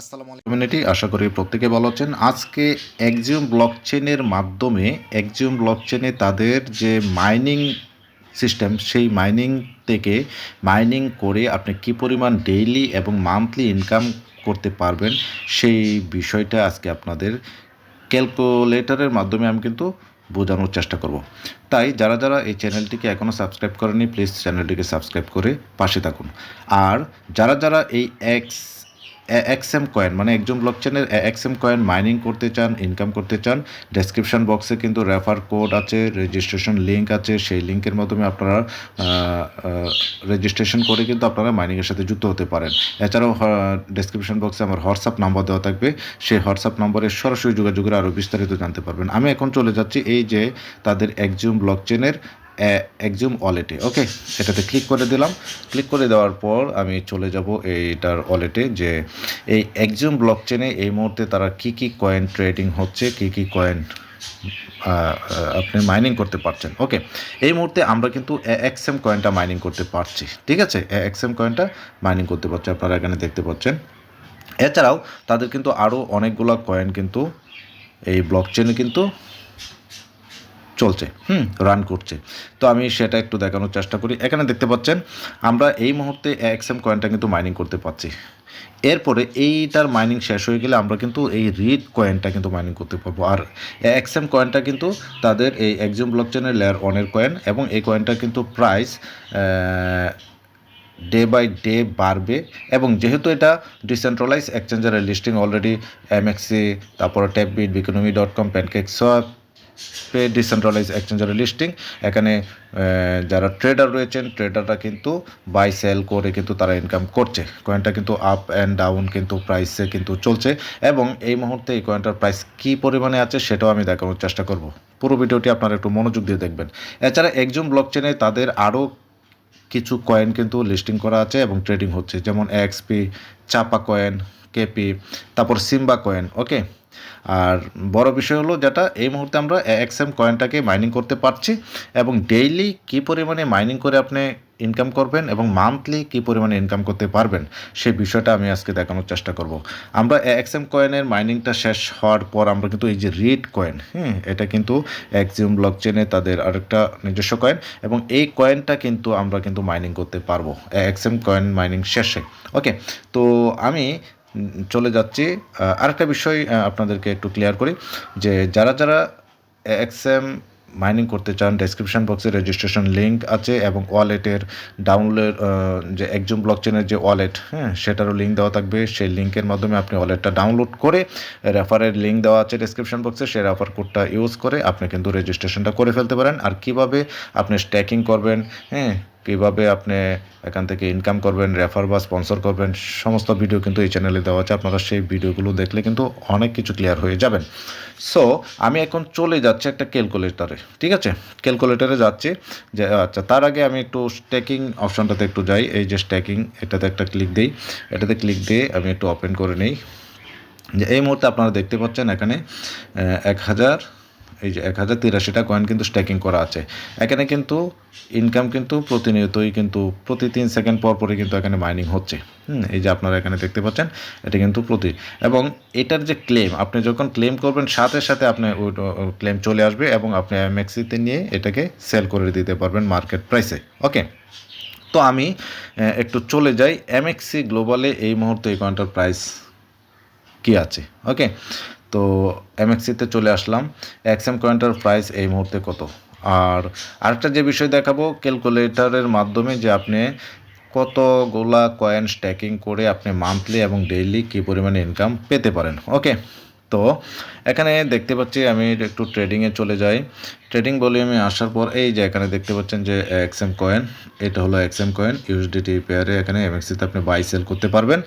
আসসালামু আলাইকুম। কমিউনিটি আশা করি প্রত্যেকে ভালো আছেন। আজকে একজিউম ব্লকচেনের মাধ্যমে একজিউম ব্লকচেনে তাদের যে মাইনিং সিস্টেম সেই মাইনিং থেকে মাইনিং করে আপনি কি পরিমাণ ডেইলি এবং মান্থলি ইনকাম করতে পারবেন, সেই বিষয়টা আজকে আপনাদের ক্যালকুলেটরের মাধ্যমে আমি কিন্তু বোঝানোর চেষ্টা করব। তাই যারা যারা এই চ্যানেলটিকে এখনও সাবস্ক্রাইব করেনি প্লিজ চ্যানেলটিকে সাবস্ক্রাইব করে পাশে থাকুন। আর যারা যারা এই এক্স এক্সএম কয়েন মানে একজন ব্লকচেনের এক্সএম কয়েন মাইনিং করতে চান ইনকাম করতে চান ডেসক্রিপশন বক্সে কিন্তু রেফার কোড আছে রেজিস্ট্রেশন লিঙ্ক আছে, সেই লিঙ্কের মাধ্যমে আপনারা রেজিস্ট্রেশন করে কিন্তু আপনারা মাইনিংয়ের সাথে যুক্ত হতে পারেন। এছাড়াও ডেসক্রিপশন বক্সে আমার হোয়াটসঅ্যাপ নাম্বার দেওয়া থাকবে, সেই হোয়াটসঅ্যাপ নম্বরে সরাসরি যোগাযোগের আরও বিস্তারিত জানতে পারবেন। আমি এখন চলে যাচ্ছি এই যে তাদের একজুম ব্লকচেনের একজুম ওয়ালেটে ওকে সেটাতে ক্লিক করে দিলাম। ক্লিক করে দেওয়ার পর আমি চলে যাব এইটার ওয়ালেটে যে এই একজুম ব্লক চেনে এই মুহূর্তে তারা কি কি কয়েন ট্রেডিং হচ্ছে, কি কি কয়েন আপনি মাইনিং করতে পারছেন ওকে এই মুহূর্তে আমরা কিন্তু এক্সএম কয়েনটা মাইনিং করতে পারছি, ঠিক আছে? এক্সএম কয়েনটা মাইনিং করতে পারছি, আপনারা এখানে দেখতে পাচ্ছেন। এছাড়াও তাদের কিন্তু আরও অনেকগুলো কয়েন কিন্তু এই ব্লক চেনে কিন্তু চলছে হুম। রান করছে। তো আমি সেটা একটু দেখানোর চেষ্টা করি। এখানে দেখতে পাচ্ছেন আমরা এই মুহূর্তে এক্সএম কয়েনটা কিন্তু মাইনিং করতে পারছি। এরপরে এইটার মাইনিং শেষ হয়ে গেলে আমরা কিন্তু এই রিড কয়েনটা কিন্তু মাইনিং করতে পারব। আর এক্সএম কয়েনটা কিন্তু তাদের এই একজম ব্লকচেনের লেয়ার ওয়ানের কয়েন এবং এই কয়েনটা কিন্তু প্রাইস ডে বাই ডে বাড়বে। এবং যেহেতু এটা ডিসেন্ট্রালাইজ এক্সচেঞ্জারের লিস্টিং অলরেডি এম এমএক্সি তারপরে ট্যাববিট বিকোনমি ডট কম প্যানকেক সব পে ডিসেন্ট্রালাইজ এক্সচেঞ্জারের লিস্টিং এখানে যারা ট্রেডার রয়েছেন ট্রেডাররা কিন্তু বাই সেল করে কিন্তু তারা ইনকাম করছে। কয়েনটা কিন্তু আপ অ্যান্ড ডাউন কিন্তু প্রাইসে কিন্তু চলছে। এবং এই মুহূর্তে এই কয়েনটার প্রাইস কী পরিমাণে আছে সেটাও আমি দেখানোর চেষ্টা করব। পুরো ভিডিওটি আপনারা একটু মনোযোগ দিয়ে দেখবেন। এছাড়া একজন ব্লক চেনে তাদের আরও কিছু কয়েন কিন্তু লিস্টিং করা আছে এবং ট্রেডিং হচ্ছে। যেমন এক্সপি চাপা কয়েন কেপি তারপর সিম্বা কয়েন ওকে আর বড় বিষয় হলো যেটা, এই মুহূর্তে আমরা এক্সএম কয়েনটাকে মাইনিং করতে পারছি এবং ডেইলি কী পরিমাণে মাইনিং করে আপনি ইনকাম করবেন এবং মান্থলি কী পরিমাণে ইনকাম করতে পারবেন সেই বিষয়টা আমি আজকে দেখানোর চেষ্টা করব। আমরা এক্সএম কয়েনের মাইনিংটা শেষ হওয়ার পর আমরা কিন্তু এই যে রিড কয়েন হ্যাঁ এটা কিন্তু এক্সিউম ব্লক চেনে তাদের আরেকটা নিজস্ব কয়েন এবং এই কয়েনটা কিন্তু আমরা কিন্তু মাইনিং করতে পারব এক্সএম কয়েন মাইনিং শেষে। ওকে তো আমি চলে যাচ্ছি। আরেকটা বিষয় আপনাদেরকে একটু ক্লিয়ার করি যে যারা যারা এক্সএম মাইনিং করতে চান ডেসক্রিপশন বক্সে রেজিস্ট্রেশন লিঙ্ক আছে এবং ওয়ালেটের ডাউনলোড যে একজন ব্লক চেনের যে ওয়ালেট হ্যাঁ সেটারও লিঙ্ক দেওয়া থাকবে। সেই লিঙ্কের মাধ্যমে আপনি ওয়ালেটটা ডাউনলোড করে রেফারের লিঙ্ক দেওয়া আছে ডেসক্রিপশন বক্সে সেই রেফার কোডটা ইউজ করে আপনি কিন্তু রেজিস্ট্রেশনটা করে ফেলতে পারেন। আর কীভাবে আপনি স্ট্যাকিং করবেন হ্যাঁ কীভাবে আপনি এখান থেকে ইনকাম করবেন রেফার বা স্পন্সর করবেন, সমস্ত ভিডিও কিন্তু এই চ্যানেলে দেওয়া আছে। আপনারা সেই ভিডিওগুলো দেখলে কিন্তু অনেক কিছু ক্লিয়ার হয়ে যাবেন। সো আমি এখন চলে যাচ্ছি একটা ক্যালকুলেটারে ঠিক আছে? ক্যালকুলেটারে যাচ্ছি যে আচ্ছা তার আগে আমি একটু স্ট্যাকিং অপশানটাতে একটু যাই। এই যে স্ট্যাকিং এটাতে একটা ক্লিক দিই। এটাতে ক্লিক দিয়ে আমি একটু ওপেন করে নিই। যে এই মুহূর্তে আপনারা দেখতে পাচ্ছেন এখানে এক হাজার এই যে এক হাজার তিরাশিটা কয়েন কিন্তু স্ট্যাকিং করা আছে। এখানে কিন্তু ইনকাম কিন্তু প্রতিনিয়তই কিন্তু প্রতি তিন সেকেন্ড পর পরই কিন্তু এখানে মাইনিং হচ্ছে। হুম, এই যে আপনারা এখানে দেখতে পাচ্ছেন, এটা কিন্তু প্রতি। এবং এটার যে ক্লেম আপনি যখন ক্লেম করবেন, সাথে সাথে আপনি ওই ক্লেম চলে আসবে এবং আপনি এমএক্সিতে নিয়ে এটাকে সেল করে দিতে পারবেন মার্কেট প্রাইসে ওকে তো আমি একটু চলে যাই। এমএক্সি গ্লোবালে এই মুহূর্তে এই কয়েনটার প্রাইস কী আছে? ওকে তো এমএক্সিতে চলে আসলাম। এক্সএম কয়েনটার প্রাইস এই মুহূর্তে কত? আর আরেকটা যে বিষয় দেখাবো ক্যালকুলেটারের মাধ্যমে যে আপনি কতগুলা কয়েন স্ট্যাকিং করে আপনি মান্থলি এবং ডেইলি কী পরিমাণে ইনকাম পেতে পারেন। ওকে তো এখানে দেখতে পাচ্ছি, আমি একটু ট্রেডিংয়ে চলে যাই। ট্রেডিং ভলিউমে আসার পর এই যে এখানে দেখতে পাচ্ছেন যে এক্সএম কয়েন এটা হলো এক্সএম কয়েন ইউএসডিটি পেয়ারে এখানে এমএক্সিতে আপনি বাই সেল করতে পারবেন।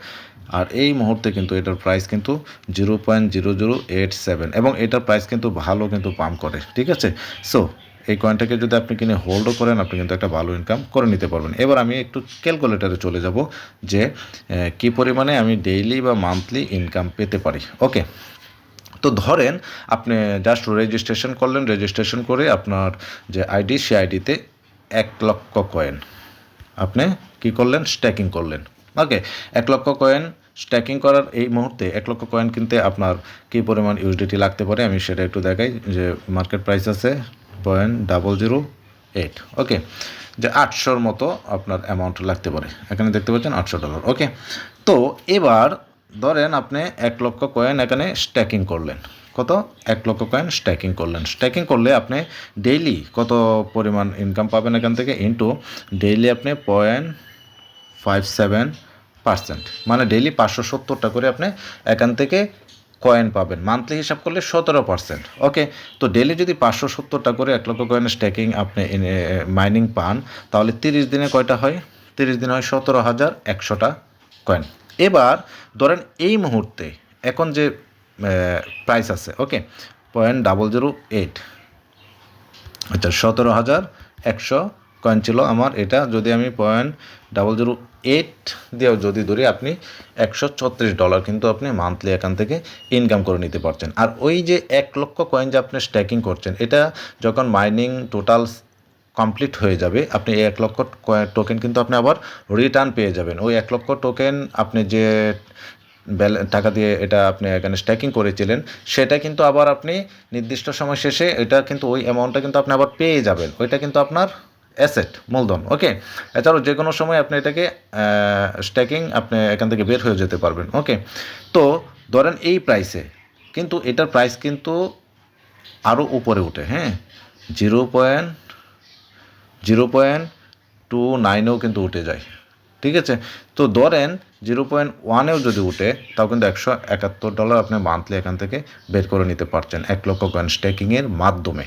আর এই মুহূর্তে কিন্তু এটার প্রাইস কিন্তু zero point zero zero eight seven এবং এটার প্রাইস কিন্তু ভালো কিন্তু পাম্প করে, ঠিক আছে? সো এই কয়েনটাকে যদি আপনি কিনে হোল্ডও করেন, আপনি কিন্তু একটা ভালো ইনকাম করে নিতে পারবেন। এবার আমি একটু ক্যালকুলেটারে চলে যাব যে কি পরিমাণে আমি ডেইলি বা মান্থলি ইনকাম পেতে পারি। ওকে তো ধরেন, আপনি জাস্ট রেজিস্ট্রেশন করলেন রেজিস্ট্রেশন করে আপনার যে আইডি সে আইডিতে এক লক্ষ কয়েন আপনি কি করলেন? স্ট্যাকিং করলেন। ওকে এক লক্ষ কয়েন স্ট্যাকিং করার এই মুহূর্তে এক লক্ষ কয়েন কিনতে আপনার কী পরিমাণ ইউএসডিটি লাগতে পারে? আমি সেটা একটু দেখাই যে মার্কেট প্রাইস আছে point double zero eight okay যে আটশোর মতো আপনার অ্যামাউন্ট লাগতে পারে। এখানে দেখতে পাচ্ছেন আটশো ডলার ওকে তো এবার ধরেন আপনি এক লক্ষ কয়েন এখানে স্ট্যাকিং করলেন। কত? এক লক্ষ কয়েন স্ট্যাকিং করলেন। স্ট্যাকিং করলে আপনি ডেইলি কত পরিমাণ ইনকাম পাবেন এখান থেকে? ইনটু ডেইলি আপনি পয়েন্ট ফাইভ সেভেন পার্সেন্ট। মানে ডেইলি পাঁচশো সত্তরটা করে আপনি এখান থেকে কয়েন পাবেন। মান্থলি হিসাব করলে সতেরো পার্সেন্ট। ওকে তো ডেইলি যদি পাঁচশো সত্তরটা করে এক লক্ষ কয়েনের স্ট্যাকিং আপনি মাইনিং পান, তাহলে তিরিশ দিনে কয়টা হয়? তিরিশ দিনে হয় সতেরো হাজার একশোটা কয়েন এবার ধরেন এই মুহূর্তে এখন যে প্রাইস আছে okay point double zero eight আচ্ছা সতেরো হাজার একশো কয়েন ছিল আমার, এটা যদি আমি পয়েন্ট ডাবল জিরো এইট দিয়েও যদি ধরি, আপনি একশো ছত্রিশ ডলার কিন্তু আপনি মান্থলি এখান থেকে ইনকাম করে নিতে পারছেন। আর ওই যে এক লক্ষ কয়েন যে আপনি স্ট্যাকিং করছেন, এটা যখন মাইনিং টোটাল কমপ্লিট হয়ে যাবে, আপনি এক লক্ষ টোকেন কিন্তু আপনি আবার রিটার্ন পেয়ে যাবেন। ওই এক লক্ষ টোকেন আপনি যে টাকা দিয়ে এটা আপনি এখানে স্ট্যাকিং করেছিলেন, সেটা কিন্তু আবার আপনি নির্দিষ্ট সময় শেষে এটা কিন্তু ওই অ্যামাউন্টটা কিন্তু আপনি আবার পেয়ে যাবেন। ওইটা কিন্তু আপনার অ্যাসেট মূলধন ওকে এছাড়াও যে কোনো সময় আপনি এটাকে স্ট্যাকিং আপনি এখান থেকে বের হয়ে যেতে পারবেন ওকে তো ধরেন এই প্রাইসে কিন্তু এটার প্রাইস কিন্তু আরও উপরে উঠে হ্যাঁ? Zero point zero point two নাইনেও কিন্তু উঠে যায়, ঠিক আছে? তো ধরেন জিরো পয়েন্ট ওয়ানেও যদি উঠে, তাও কিন্তু একশো একাত্তর ডলার আপনি মান্থলি এখান থেকে বের করে নিতে পারছেন, এক লক্ষ কয়েন স্টেকিংয়ের মাধ্যমে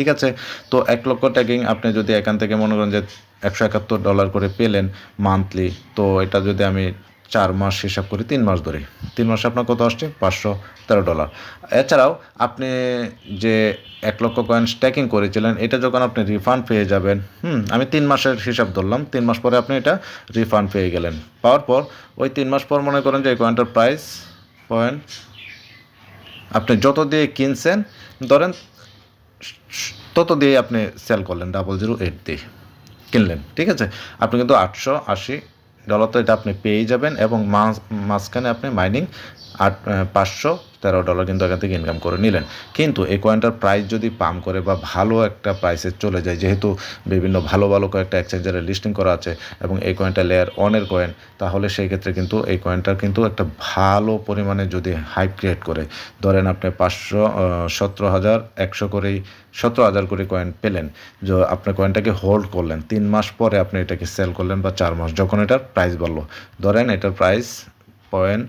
ঠিক আছে? তো এক লক্ষ ট্যাগিং আপনি যদি এখান থেকে মনে করেন যে একশো একাত্তর ডলার করে পেলেন মান্থলি তো এটা যদি আমি চার মাস হিসাব করি, তিন মাস ধরে তিন মাসে আপনার কত আসছে? পাঁচশো তেরো ডলার এছাড়াও আপনি যে এক লক্ষ কয়েন স্ট্যাকিং করেছিলেন, এটা যখন আপনি রিফান্ড পেয়ে যাবেন, হুম, আমি তিন মাসের হিসাব ধরলাম, তিন মাস পরে আপনি এটা রিফান্ড পেয়ে গেলেন। পাওয়ার পর ওই তিন মাস পর মনে করেন যে এই কয়েনটার প্রাইস পয়েন্ট আপনি যত দিয়ে কিনছেন, ধরেন তত দিয়ে আপনি সেল করলেন ডাবল জিরো এইট দিয়ে কিনলেন, ঠিক আছে? আপনি কিন্তু আটশো আশি ডলার তো এটা আপনি পেয়ে যাবেন এবং মাঝ মাঝখানে আপনি মাইনিং আট পাঁচশো, তেরো ডলার কিন্তু এখান থেকে ইনকাম করে নিলেন। কিন্তু এই কয়েনটার প্রাইস যদি পাম করে বা ভালো একটা প্রাইসে চলে যায়, যেহেতু বিভিন্ন ভালো ভালো কয়েকটা এক্সচেঞ্জারে লিস্টিং করা আছে এবং এই কয়েনটা লেয়ার অনের কয়েন তাহলে সেই ক্ষেত্রে কিন্তু এই কয়েনটার কিন্তু একটা ভালো পরিমাণে যদি হাইপ ক্রিয়েট করে, ধরেন আপনি পাঁচশো সতেরো হাজার, একশো করেই সতেরো হাজার করে কয়েন পেলেন, যে কয়েনটাকে হোল্ড করলেন, তিন মাস পরে আপনি এটাকে সেল করলেন বা চার মাস, যখন এটার প্রাইস বাড়লো। ধরেন এটার প্রাইস পয়েন্ট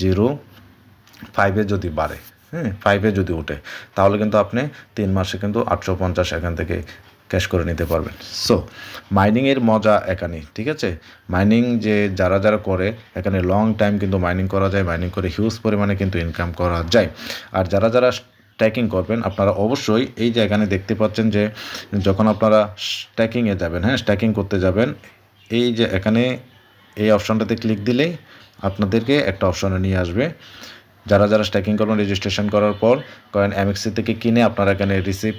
জিরো ফাইভে যদি বাড়ে হ্যাঁ ফাইভে যদি ওঠে, তাহলে কিন্তু আপনি তিন মাসে কিন্তু আটশো পঞ্চাশ এখান থেকে ক্যাশ করে নিতে পারবেন। সো মাইনিংয়ের মজা এখানে, ঠিক আছে? মাইনিং যে যারা যারা করে, এখানে লং টাইম কিন্তু মাইনিং করা যায় মাইনিং করে হিউজ পরিমাণে কিন্তু ইনকাম করা যায়। আর যারা যারা স্ট্যাকিং করবেন, আপনারা অবশ্যই এই যে এখানে দেখতে পাচ্ছেন যে, যখন আপনারা স্ট্যাকিংয়ে যাবেন হ্যাঁ স্ট্যাকিং করতে যাবেন, এই যে এখানে এই অপশানটাতে ক্লিক দিলেই আপনাদেরকে একটা অপশনে নিয়ে আসবে। যারা যারা স্ট্যাকিং করবেন রেজিস্ট্রেশন করার পর কয়েন এমএক্সি থেকে কিনে আপনারা এখানে রিসিভ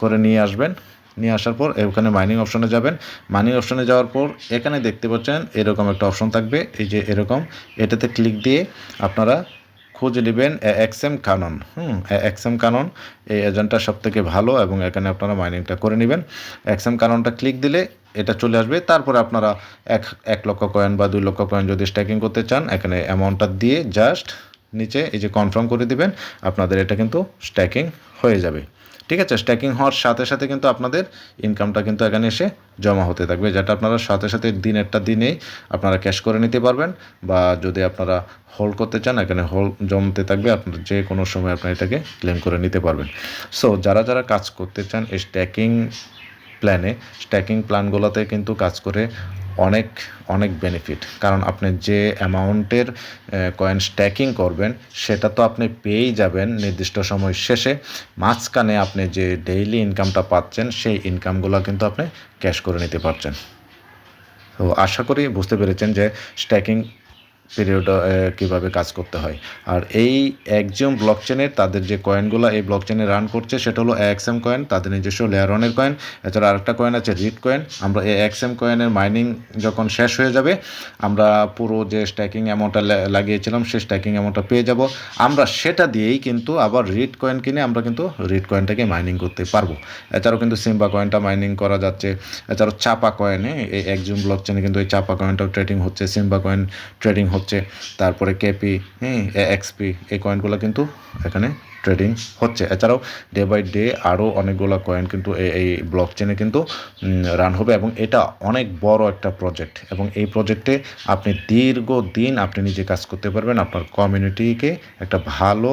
করে নিয়ে আসবেন। নিয়ে আসার পর ওখানে মাইনিং অপশনে যাবেন। মাইনিং অপশনে যাওয়ার পর এখানে দেখতে পাচ্ছেন এরকম একটা অপশন থাকবে। এই যে এরকম, এটাতে ক্লিক দিয়ে আপনারা খুঁজে নেবেন এক্সএম কানন হুম এক্সএম কানন এই এজেন্টটা সব থেকে ভালো এবং এখানে আপনারা মাইনিংটা করে নেবেন। এক্সএম কাননটা ক্লিক দিলে এটা চলে আসবে। তারপরে আপনারা এক এক লক্ষ কয়েন বা দুই লক্ষ কয়েন যদি স্ট্যাকিং করতে চান, এখানে অ্যামাউন্টটা দিয়ে জাস্ট নিচে এই যে কনফার্ম করে দিবেন, আপনাদের এটা কিন্তু স্ট্যাকিং হয়ে যাবে। ঠিক আছে? স্ট্যাকিং হওয়ার সাথে সাথে কিন্তু আপনাদের ইনকামটা কিন্তু এখানে এসে জমা হতে থাকবে, যেটা আপনারা সাথে সাথে দিনেরটা দিনেই আপনারা ক্যাশ করে নিতে পারবেন বা যদি আপনারা হোল্ড করতে চান, এখানে হোল্ড জমতে থাকবে, আপনার যে কোনো সময় আপনারা এটাকে ক্লেম করে নিতে পারবেন। সো যারা যারা কাজ করতে চান, এই স্ট্যাকিং প্ল্যানে স্ট্যাকিং প্ল্যানগুলোতে কিন্তু কাজ করে অনেক অনেক বেনিফিট কারণ আপনি যে অ্যামাউন্টের কয়েন স্ট্যাকিং করবেন, সেটা তো আপনি পেয়েই যাবেন নির্দিষ্ট সময় শেষে। মাঝখানে আপনি যে ডেইলি ইনকামটা পাচ্ছেন, সেই ইনকামগুলো কিন্তু আপনি ক্যাশ করে নিতে পারছেন। তো আশা করি বুঝতে পেরেছেন যে স্ট্যাকিং পিরিয়ড কীভাবে কাজ করতে হয়। আর এই একজন ব্লক চেনের তাদের যে কয়েনগুলো এই ব্লক চেনে রান করছে, সেটা হলো এক্সএম কয়েন তাদের নিজস্ব লেয়ার লেয়ারনের কয়েন এছাড়া আরেকটা কয়েন আছে রিড কয়েন আমরা এই এক্সএম কয়েনের মাইনিং যখন শেষ হয়ে যাবে, আমরা পুরো যে স্ট্যাকিং অ্যামাউন্টটা লাগিয়েছিলাম, সেই স্ট্যাকিং অ্যামাউন্টটা পেয়ে যাব। আমরা সেটা দিয়েই কিন্তু আবার রিড কয়েন কিনে আমরা কিন্তু রিড কয়েনটাকে মাইনিং করতে পারব। এছাড়াও কিন্তু সিম্বা কয়েনটা মাইনিং করা যাচ্ছে। এছাড়াও চাপা কয়েনে এই একজন ব্লক চেনে কিন্তু এই চাপা কয়েনটাও ট্রেডিং হচ্ছে। সিম্বা কয়েন ট্রেডিং হচ্ছে। তারপরে কেপি হ্যাঁ এক্সপি এই কয়েনগুলো কিন্তু এখানে ট্রেডিং হচ্ছে। এছাড়াও ডে বাই ডে আরও অনেকগুলো কয়েন কিন্তু এই ব্লক চেনে কিন্তু রান হবে এবং এটা অনেক বড় একটা প্রজেক্ট এবং এই প্রজেক্টে আপনি দীর্ঘ দিন আপনি নিজে কাজ করতে পারবেন। আপনার কমিউনিটিকে একটা ভালো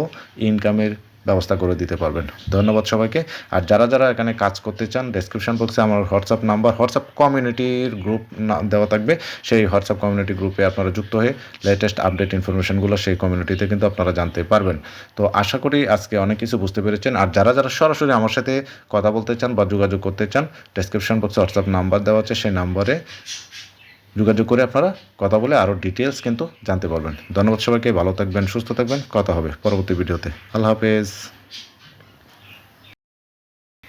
ইনকামের ব্যবস্থা করে দিতে পারবেন। ধন্যবাদ সবাইকে। আর যারা যারা এখানে কাজ করতে চান ডেসক্রিপশন বক্সে আমার হোয়াটসঅ্যাপ নাম্বার হোয়াটসঅ্যাপ কমিউনিটির গ্রুপ দেওয়া থাকবে। সেই হোয়াটসঅ্যাপ কমিউনিটি গ্রুপে আপনারা যুক্ত হয়ে লেটেস্ট আপডেট ইনফরমেশনগুলো সেই কমিউনিটিতে কিন্তু আপনারা জানতে পারবেন। তো আশা করি আজকে অনেক কিছু বুঝতে পেরেছেন। আর যারা যারা সরাসরি আমার সাথে কথা বলতে চান বা যোগাযোগ করতে চান ডেসক্রিপশন বক্সে হোয়াটসঅ্যাপ নাম্বার দেওয়া আছে। সেই নাম্বারে যোগাযোগ করে আপনারা কথা বলে আরও ডিটেলস কিন্তু জানতে পারবেন। ধন্যবাদ সবাইকে, ভালো থাকবেন, সুস্থ থাকবেন। কথা হবে পরবর্তী ভিডিওতে। আল্লাহ হাফেজ।